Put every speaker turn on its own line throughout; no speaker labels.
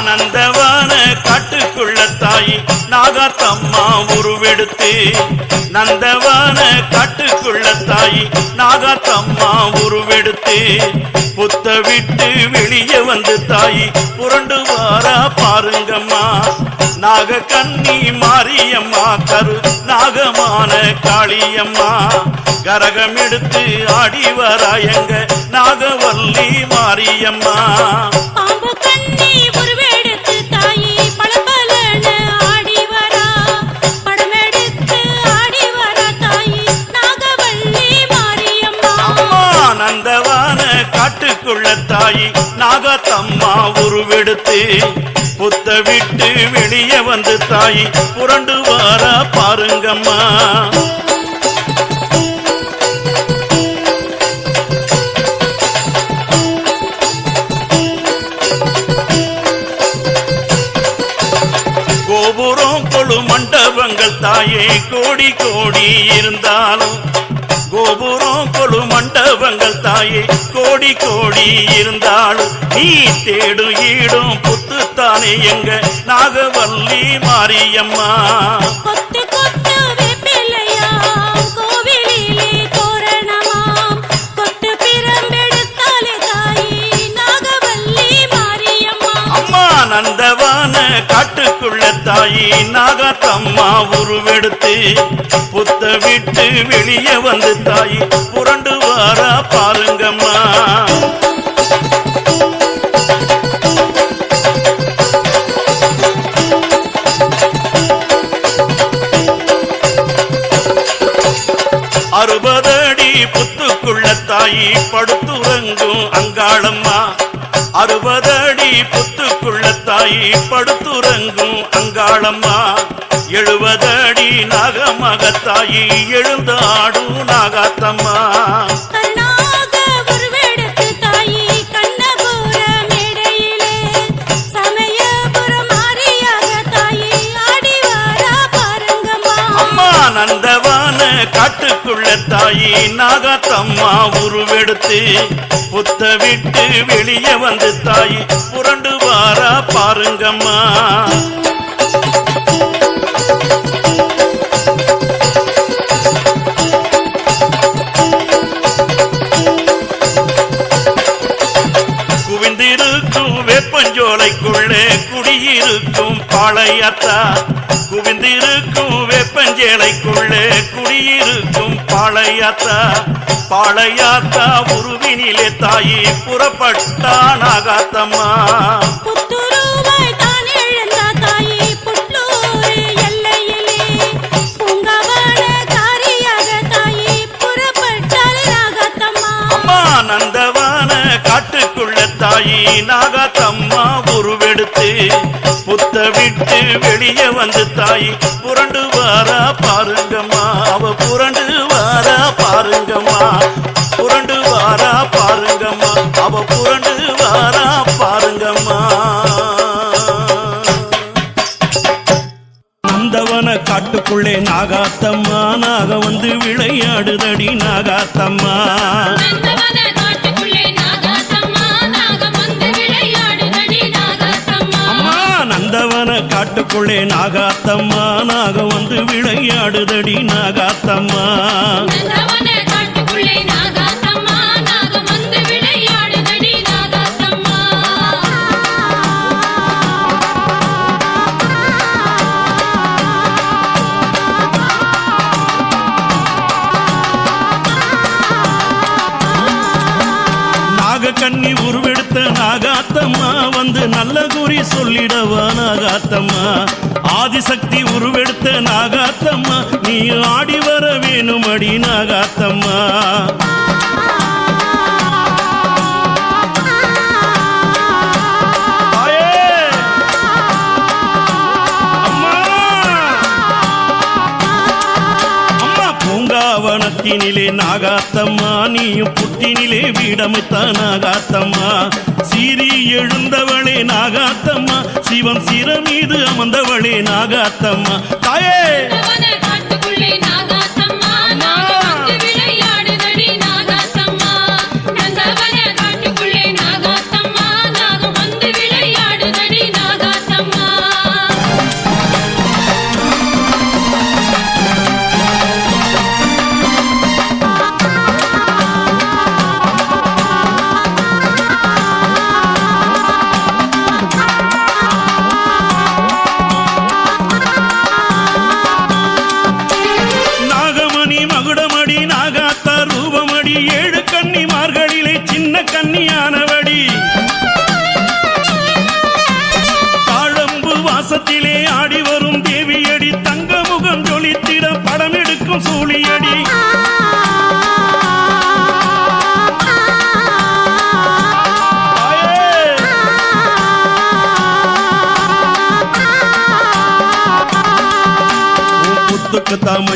நந்தவான காட்டுக்குள்ள தாயி நாகாத்தம்மா உருவெடுத்து. நந்தவன காட்டுக்குள்ள தாயி நாகாத்தம்மா உருவெடுத்து. புத்த விட்டு வெளியே வந்து தாயி புரண்டு வாரா பாருங்கம்மா. நாக கண்ணி மாரியம்மா கரு நாகமான காளியம்மா. கரகம் எடுத்து ஆடி வராயங்க நாகவல்லி மாரியம்மா. நாகத்தம்மா உருவெடுத்து புத்த விட்டு வெளியே வந்து தாய் புரண்டு வாரா பாருங்கம்மா. கோபுரம் கொழு மண்டபங்கள் தாயே கோடி கோடி இருந்தாலும் கோபுரம் கொழு மண்டபங்கள் தாயே. கோடி கோடி இருந்தாலும் நீ தேடும் ஈடும் புத்துத்தானே எங்க நாகவல்லி மாரியம்மா. நந்தவான காட்டுக்குள்ள தாயி நாகாத்தம்மா உருவெடுத்து புத்த விட்டு வெளியே வந்து தாயி புரண்டு வாரா பாருங்கம்மா. அறுபதடி புத்துக்குள்ள தாயி படுத்துறங்கும் அங்காளம்மா. அறுபதடி புத்துக்குள்ள தாயி படுத்துறங்கும் அங்காளம்மா. எழுபதடி நாகமகத்தாயி எழுந்தாடும் நாகாத்தம்மா. எடுத்து புத்த விட்டு வெளியே வந்து தாயி புரண்டு வாரா பாருங்கம்மா. குவிந்திருக்கும் வெப்பஞ்சோலைக்குள்ளே குடியிருக்கும் பாளையத்தா. குவிந்திருக்கும் வெப்பஞ்சேலைக்குள்ளே குடியிருக்கும் பாளையத்தா. பாளையாத்தா உருவினிலே தாயி
புறப்பட்டான் ஆகாத்தம்மா தாயி நாகாத்தம்மா
உருவெடுத்து புத்த விட்டு வெளியே வந்து தாயி புரண்டு வாரா பாருங்கம்மா. அவ புரண்டு வாரா பாருங்கம்மா. புரண்டு வாரா பாருங்கம்மா. அவ புரண்டு வாரா பாருங்கம்மா. அந்தவன காட்டுக்குள்ளே நாகாத்தம்மா. நாக வந்து விளையாடுதடி நாகாத்தம்மா.
காட்டுக்குள்ளே நாகாத்தம்மா
நாக வந்து விளையாடுதடி நாகாத்தம்மா.
நந்தவன காட்டுக்குள்ளே நாகாத்தம்மா நாகம் வந்து விளையாடுதடி நாகாத்தம்மா.
நாக கண்ணி உருவெடுத்த நாகாத்தம்மா வந்து நல்ல குறி சொல்லிடவா நாகாத்தம்மா? ஆதிசக்தி உருவெடுத்த நாகாத்தம்மா நீ ஆடி வர வேணுமடி நாகாத்தம்மா? அம்மா! பூங்காவனத்தினிலே நாகாத்தம்மா நீயும் புட்டினிலே வீடமைத்த நாகாத்தம்மா. சீறி எழுந்தவளே நாகாத்தம்மா. சிவம் சிறமீது அமர்ந்தவளே நாகாத்தம்மா. தாயே!
ஏழு கன்னிமார்களிலே சின்ன கன்னியானவடி. தாழம்பு வாசத்திலே ஆடி வரும் தேவியடி தங்க முகம் ஜொலித்திட படம் எடுக்கும்
சூழியடி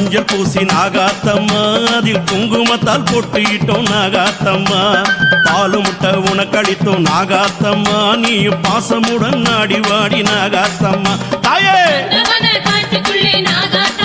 மஞ்சள் பூசி நாகாத்தம்மா. அதில் குங்குமத்தால் பொட்டிட்டோம் நாகாத்தம்மா. பாலு முட்டை உனக்களித்தோம் நாகாத்தம்மா. நீயும் பாசமுடன் நாடி வாடி நாகாத்தம்மா. தாயே!
நாகாத்தம்மா.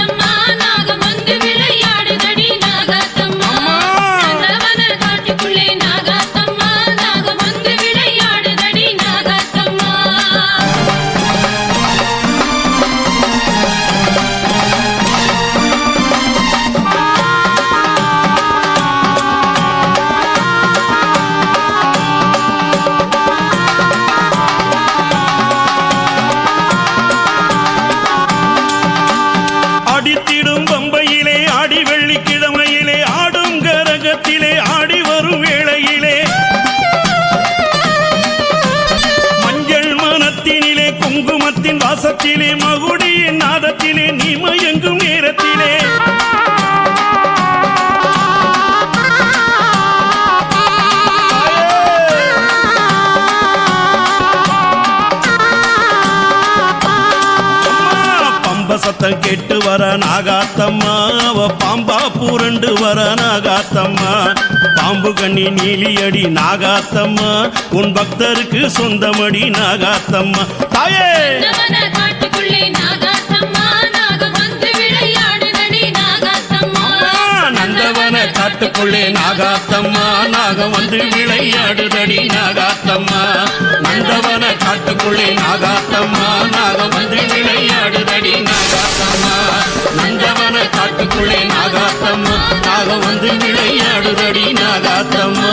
குங்குமத்தின் மகுடியின் நாதத்திலே நீ மயங்கும் நேரத்திலே சத்தம் கேட்டு வர நாகாத்தம்மா அவ பாம்பா பூரண்டு வர நாகாத்தம்மா. பாம்பு கண்ணி நீலியடி நாகாத்தம்மா உன் பக்தருக்கு சொந்தமடி நாகாத்தம்மா. தாயே! காட்டுக்குள்ளே நாகாத்தம்மா நாகம் வந்து விளையாடுதடி நாகாத்தம்மா நந்தவன காட்டுக்குள்ளே நாகாத்தம்மா நாகம் வந்து விளையாடுதடி நாகாத்தம்மா நந்தவன காட்டுக்குள்ளே நாகாத்தம்மா நாகம் வந்து விளையாடுதடி நாகாத்தம்மா